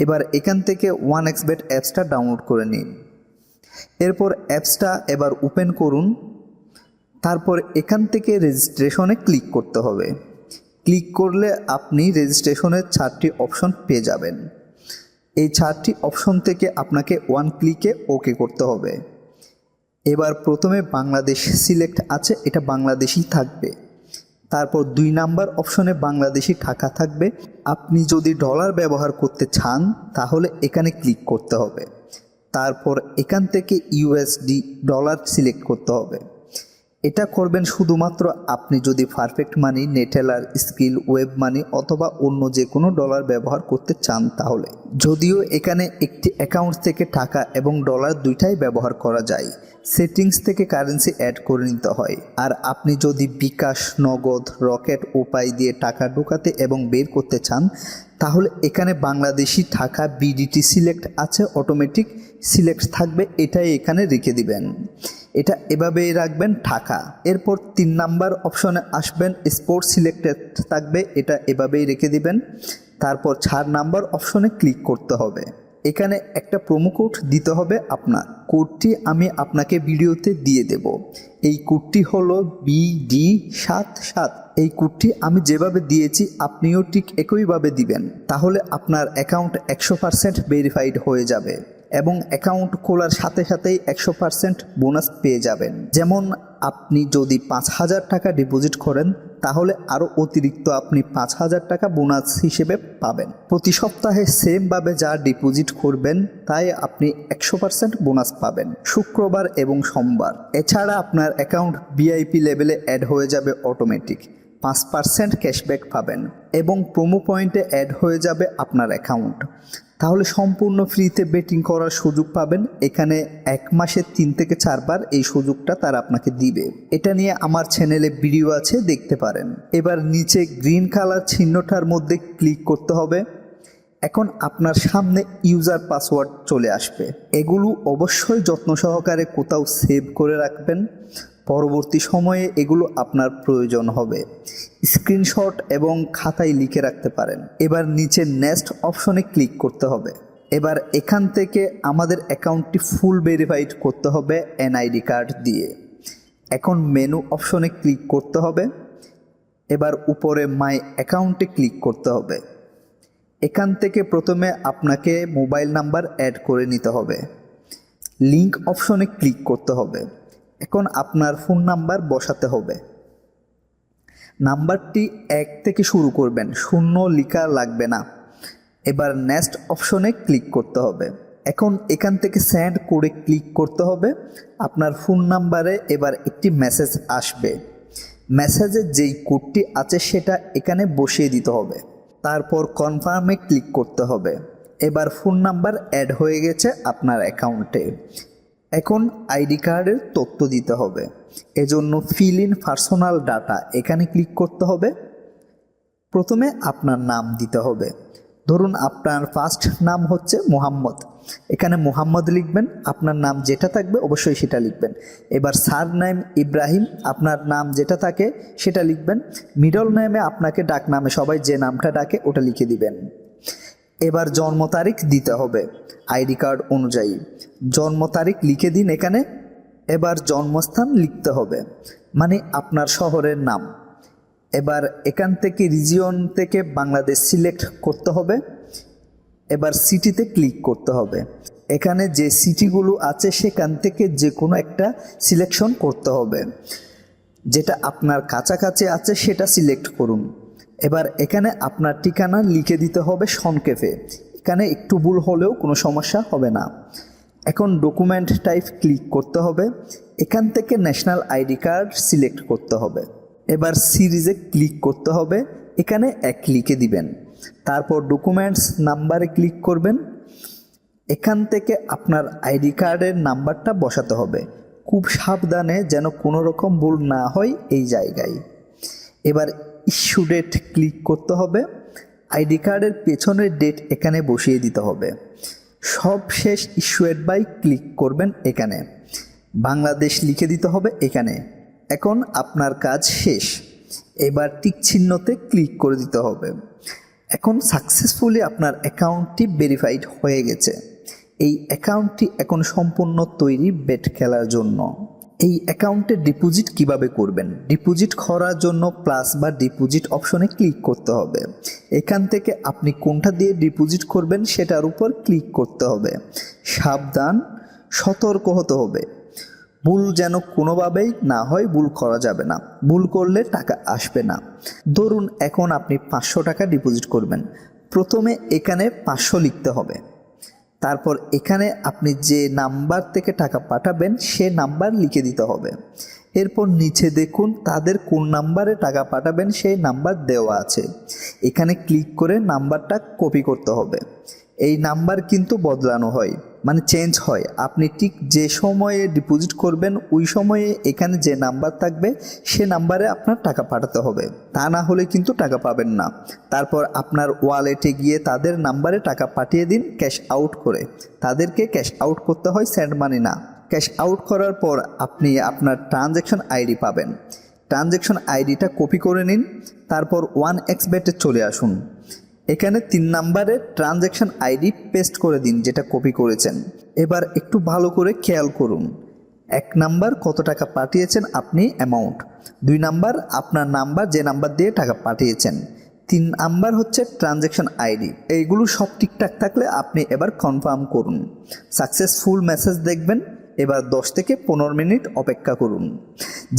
এবার এখান থেকে ওয়ান এক্সবেট অ্যাপসটা ডাউনলোড করে নিন। এরপর অ্যাপসটা এবার ওপেন করুন। তারপর এখান থেকে রেজিস্ট্রেশনে ক্লিক করতে হবে। ক্লিক করলে আপনি রেজিস্ট্রেশনের চারটি অপশন পেয়ে যাবেন। এই চারটি অপশন থেকে আপনাকে ওয়ান ক্লিকে ওকে করতে হবে। এবার প্রথমে বাংলাদেশ সিলেক্ট আছে, এটা বাংলাদেশই থাকবে। তারপর দুই নাম্বার অপশনে বাংলাদেশি টাকা থাকবে। আপনি যদি ডলার ব্যবহার করতে চান, তাহলে এখানে ক্লিক করতে হবে। তারপর এখান থেকে ইউএসডি ডলার সিলেক্ট করতে হবে। এটা করবেন শুধুমাত্র আপনি যদি perfect money Neteller Skrill web money অথবা অন্য যে কোনো ডলার ব্যবহার করতে চান তাহলে। যদিও এখানে একটি অ্যাকাউন্ট থেকে টাকা এবং ডলার দুইটাই ব্যবহার করা যায় সেটিংস থেকে কারেন্সি অ্যাড করে নিতে হয়। আর আপনি যদি বিকাশ, নগদ রকেট উপায় দিয়ে টাকা ঢোকাতে এবং বের করতে চান, তাহলে এখানে বাংলাদেশি টাকা বিডিটি সিলেক্ট আছে অটোমেটিক সিলেক্ট থাকবে, এটাই এখানে রেখে দিবেন। এটা এভাবেই রাখবেন টাকা এরপর তিন নাম্বার অপশনে আসবেন স্পোর্ট সিলেক্টেড থাকবে, এটা এভাবেই রেখে দিবেন। তারপর চার নাম্বার অপশনে ক্লিক করতে হবে। এখানে একটা প্রোমো কোড দিতে হবে আপনার। কোডটি আমি আপনাকে ভিডিওতে দিয়ে দেব। এই কোডটি হলো বিডি সাত সাত। এই কোডটি আমি যেভাবে দিয়েছি, আপনিও ঠিক একইভাবে দিবেন। তাহলে আপনার অ্যাকাউন্ট একশো পারসেন্ট ভেরিফাইড হয়ে যাবে। এবং অ্যাকাউন্ট খোলার সাথে সাথেই একশো পারসেন্ট বোনাস পেয়ে যাবেন। যেমন আপনি যদি পাঁচ হাজার টাকা ডিপোজিট করেন, তাহলে আরও অতিরিক্ত আপনি পাঁচ হাজার টাকা বোনাস হিসেবে পাবেন। প্রতি সপ্তাহে সেমভাবে যা ডিপোজিট করবেন, তাই আপনি একশো পারসেন্ট বোনাস পাবেন। শুক্রবার এবং সোমবার। এছাড়া আপনার অ্যাকাউন্ট ভিআইপি লেভেলে অ্যাড হয়ে যাবে অটোমেটিক পাঁচ পার্সেন্ট ক্যাশব্যাক পাবেন এবং প্রোমো পয়েন্টে অ্যাড হয়ে যাবে আপনার অ্যাকাউন্ট তাহলে সম্পূর্ণ ফ্রিতে বেটিং করার সুযোগ পাবেন। এখানে এক মাসে তিন থেকে চারবার এই সুযোগটা তারা আপনাকে দিবে। এটা নিয়ে আমার চ্যানেলে ভিডিও আছে, দেখতে পারেন। এবার নিচে গ্রিন কালার চিহ্নটার মধ্যে ক্লিক করতে হবে। এখন আপনার সামনে ইউজার পাসওয়ার্ড চলে আসবে। এগুলো অবশ্যই যত্ন সহকারে কোথাও সেভ করে রাখবেন। পরবর্তী সময়ে এগুলো আপনার প্রয়োজন হবে। স্ক্রিনশট এবং খাতায় লিখে রাখতে পারেন। এবার নিচে নেক্সট অপশনে ক্লিক করতে হবে। এবার এখান থেকে আমাদের অ্যাকাউন্টটি ফুল ভেরিফাইড করতে হবে এনআইডি কার্ড দিয়ে। এখন মেনু অপশনে ক্লিক করতে হবে। এবার উপরে মাই অ্যাকাউন্টে ক্লিক করতে হবে। এখান থেকে প্রথমে আপনাকে মোবাইল নাম্বার অ্যাড করে নিতে হবে। লিঙ্ক অপশনে ক্লিক করতে হবে। এখন আপনার ফোন নাম্বার বসাতে হবে। নাম্বারটি এক থেকে শুরু করবেন, শূন্য লিখা লাগবে না। এবার নেক্সট অপশনে ক্লিক করতে হবে। এখন এখান থেকে স্যান্ড করে ক্লিক করতে হবে। আপনার ফোন নাম্বারে এবার একটি মেসেজ আসবে। মেসেজের যেই কোডটি আছে সেটা এখানে বসিয়ে দিতে হবে। তারপর কনফার্মে ক্লিক করতে হবে। এবার ফোন নাম্বার অ্যাড হয়ে গেছে আপনার অ্যাকাউন্টে এখন আইডি কার্ডের তথ্য দিতে হবে। এজন্য ফিল ইন পার্সোনাল ডাটা এখানে ক্লিক করতে হবে। প্রথমে আপনার নাম দিতে হবে। ধরুন আপনার ফার্স্ট নাম হচ্ছে মোহাম্মদ। এখানে মোহাম্মদ লিখবেন, আপনার নাম যেটা থাকবে অবশ্যই সেটা লিখবেন। এবার সার নেম ইব্রাহিম, আপনার নাম যেটা থাকে সেটা লিখবেন। মিডল নেমে আপনাকে ডাক নামে, সবাই যে নামটা ডাকে ওটা লিখে দিবেন। এবার জন্ম তারিখ দিতে হবে। আইডি কার্ড অনুযায়ী। জন্ম তারিখ লিখে দিন এখানে। এবার জন্মস্থান লিখতে হবে মানে আপনার শহরের নাম। এবার এখান থেকে রিজিয়ন থেকে বাংলাদেশ সিলেক্ট করতে হবে। এবার সিটিতে ক্লিক করতে হবে। এখানে যে সিটিগুলো আছে, সেখান থেকে যে কোনো একটা সিলেকশন করতে হবে। যেটা আপনার কাছাকাছি আছে, সেটা সিলেক্ট করুন। এবার এখানে আপনার ঠিকানা লিখে দিতে হবে সংক্ষেপে। এখানে একটু ভুল হলেও কোনো সমস্যা হবে না। এখন ডকুমেন্ট টাইপ ক্লিক করতে হবে। এখান থেকে ন্যাশনাল আইডি কার্ড সিলেক্ট করতে হবে। এবার সিরিজে ক্লিক করতে হবে। এখানে এক লিখে দিবেন। তারপর ডকুমেন্টস নাম্বারে ক্লিক করবেন। এখান থেকে আপনার আইডি কার্ডের নাম্বারটা বসাতে হবে। খুব সাবধানে যেন কোনো রকম ভুল না হয় এই জায়গায়। এবার ইস্যু ডেট ক্লিক করতে হবে। আইডি কার্ডের পেছনের ডেট এখানে বসিয়ে দিতে হবে। সব শেষ ইস্যুয়েড বাই ক্লিক করবেন এখানে। বাংলাদেশ লিখে দিতে হবে এখানে। এখন আপনার কাজ শেষ। এবার টিক চিহ্নতে ক্লিক করে দিতে হবে। এখন সাকসেসফুলি আপনার অ্যাকাউন্টটি ভেরিফাইড হয়ে গেছে। এই অ্যাকাউন্টটি এখন সম্পূর্ণ তৈরি বেট খেলার জন্য। এই অ্যাকাউন্টে ডিপোজিট কীভাবে করবেন? ডিপোজিট করার জন্য প্লাস বা ডিপোজিট অপশনে ক্লিক করতে হবে। এখান থেকে আপনি কোনটা দিয়ে ডিপোজিট করবেন সেটার উপর ক্লিক করতে হবে। সাবধান, সতর্ক হতে হবে। ভুল যেন কোনোভাবেই না হয়, ভুল করা যাবে না। ভুল করলে টাকা আসবে না। ধরুন এখন আপনি পাঁচশো টাকা ডিপোজিট করবেন। প্রথমে এখানে পাঁচশো লিখতে হবে। তারপর এখানে আপনি যে নাম্বার থেকে টাকা পাঠাবেন, সে নাম্বার লিখে দিতে হবে। এরপর নিচে দেখুন, তাদের কোন নাম্বারে টাকা পাঠাবেন, সেই নাম্বার দেওয়া আছে। এখানে ক্লিক করে নাম্বারটা কপি করতে হবে। এই নাম্বার কিন্তু বদলানো হয়। মানে চেঞ্জ হয়। আপনি ঠিক যে সময়ে ডিপোজিট করবেন, ওই সময়ে এখানে যে নাম্বার থাকবে, সে নাম্বারে আপনার টাকা পাঠাতে হবে। তা না হলে কিন্তু টাকা পাবেন না। তারপর আপনার ওয়ালেটে গিয়ে তাদের নাম্বারে টাকা পাঠিয়ে দিন ক্যাশ আউট করে। তাদেরকে ক্যাশ আউট করতে হয় স্যান্ড মানি না। ক্যাশ আউট করার পর আপনি আপনার ট্রানজ্যাকশন আইডি পাবেন। ট্রানজ্যাকশন আইডিটা কপি করে নিন। তারপর ওয়ান এক্স বেটে চলে আসুন। এখানে তিন নাম্বারে ট্রানজ্যাকশন আইডি পেস্ট করে দিন, যেটা কপি করেছেন। এবার একটু ভালো করে খেয়াল করুন। এক নাম্বার কত টাকা পাঠিয়েছেন আপনি অ্যামাউন্ট দুই নাম্বার আপনার নাম্বার, যে নাম্বার দিয়ে টাকা পাঠিয়েছেন। তিন নাম্বার হচ্ছে ট্রানজ্যাকশন আইডি এইগুলো সব ঠিকঠাক থাকলে আপনি এবার কনফার্ম করুন। সাকসেসফুল মেসেজ দেখবেন। এবার দশ থেকে পনেরো মিনিট অপেক্ষা করুন।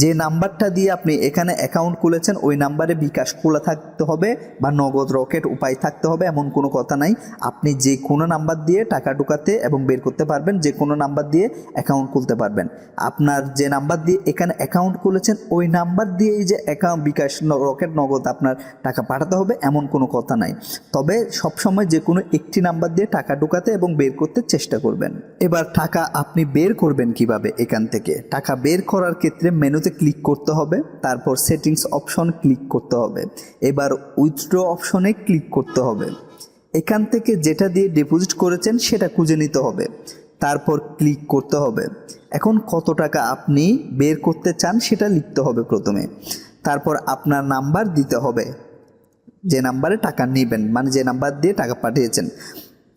যে নাম্বারটা দিয়ে আপনি এখানে অ্যাকাউন্ট খুলেছেন, ওই নাম্বারে বিকাশ খোলা থাকতে হবে বা নগদ রকেট উপায় থাকতে হবে, এমন কোনো কথা নাই। আপনি যে কোনো নাম্বার দিয়ে টাকা ঢুকাতে এবং বের করতে পারবেন, যে কোনো নাম্বার দিয়ে অ্যাকাউন্ট খুলতে পারবেন। আপনার যে নাম্বার দিয়ে এখানে অ্যাকাউন্ট খুলেছেন, ওই নাম্বার দিয়েই যে অ্যাকাউন্ট বিকাশ রকেট, নগদ আপনার টাকা পাঠাতে হবে, এমন কোনো কথা নাই। তবে সবসময় যে কোনো একটি নাম্বার দিয়ে টাকা ঢুকাতে এবং বের করতে চেষ্টা করবেন। এবার টাকা আপনি বের করবেন কীভাবে এখান থেকে? টাকা বের করার ক্ষেত্রে মেনুতে ক্লিক করতে হবে, তারপর সেটিংস অপশন ক্লিক করতে হবে। এবার উইথড্র অপশনে ক্লিক করতে হবে। এখান থেকে যেটা দিয়ে ডিপোজিট করেছেন সেটা খুঁজে নিতে হবে। তারপর ক্লিক করতে হবে। এখন কত টাকা আপনি বের করতে চান সেটা লিখতে হবে প্রথমে। তারপর আপনার নাম্বার দিতে হবে। যে নাম্বারে টাকা নেবেন মানে যে নাম্বার দিয়ে টাকা পাঠিয়েছেন।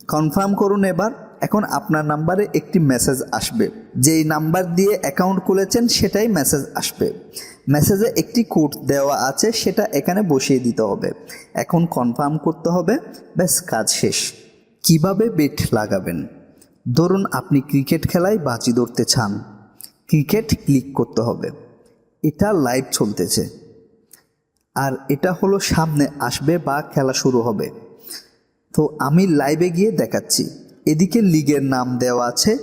কনফার্ম করুন এবার এখন আপনার নাম্বারে একটি মেসেজ আসবে। যেই নাম্বার দিয়ে অ্যাকাউন্ট খুলেছেন, সেটাই মেসেজ আসবে। মেসেজে একটি কোড দেওয়া আছে, সেটা এখানে বসিয়ে দিতে হবে। এখন কনফার্ম করতে হবে, ব্যাস, কাজ শেষ। কীভাবে বেট লাগাবেন? ধরুন আপনি ক্রিকেট খেলায় বাজি ধরতে চান। ক্রিকেট ক্লিক করতে হবে। এটা লাইভ চলতেছে। আর এটা হলো সামনে আসবে বা খেলা শুরু হবে। তো আমি লাইভে গিয়ে দেখাচ্ছি। এদিকে লিগের নাম দেওয়া আছে,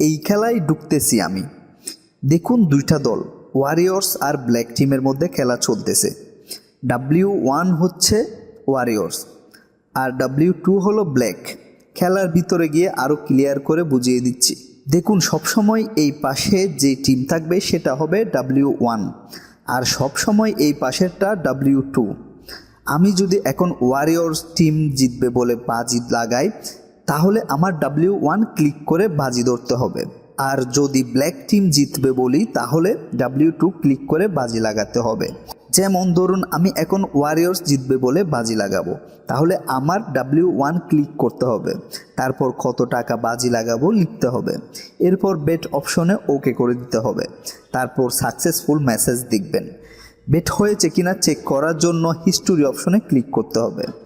এই খেলায় ঢুকতেছি আমি। দেখুন দুইটা দল ওয়ারিয়র্স আর ব্ল্যাক টিমের মধ্যে খেলা চলতেছে। ডাব্লিউ ওয়ান হচ্ছে ওয়ারিয়র্স আর ডাব্লিউ টু হলো ব্ল্যাক খেলার ভিতরে গিয়ে আরও ক্লিয়ার করে বুঝিয়ে দিচ্ছি। দেখুন, সবসময় এই পাশে যে টিম থাকবে সেটা হবে ডাব্লিউ ওয়ান আর সবসময় এই পাশেরটা ডাব্লিউ টু আমি যদি এখন ওয়ারিয়র্স টিম জিতবে বলে বাজি লাগাই তাহলে আমার ডাব্লিউ ওয়ান ক্লিক করে বাজি ধরতে হবে। আর যদি ব্ল্যাক টিম জিতবে বলি, তাহলে ডাব্লিউ টু ক্লিক করে বাজি লাগাতে হবে। যেমন ধরুন, আমি এখন ওয়ারিয়র্স জিতবে বলে বাজি লাগাবো। তাহলে আমার ডাব্লিউ ওয়ান ক্লিক করতে হবে। তারপর কত টাকা বাজি লাগাবো লিখতে হবে। এরপর বেট অপশনে ওকে করে দিতে হবে। তারপর সাকসেসফুল মেসেজ দেখবেন। বেট হয়েছে কিনা চেক করার জন্য হিস্টোরি অপশনে ক্লিক করতে হবে।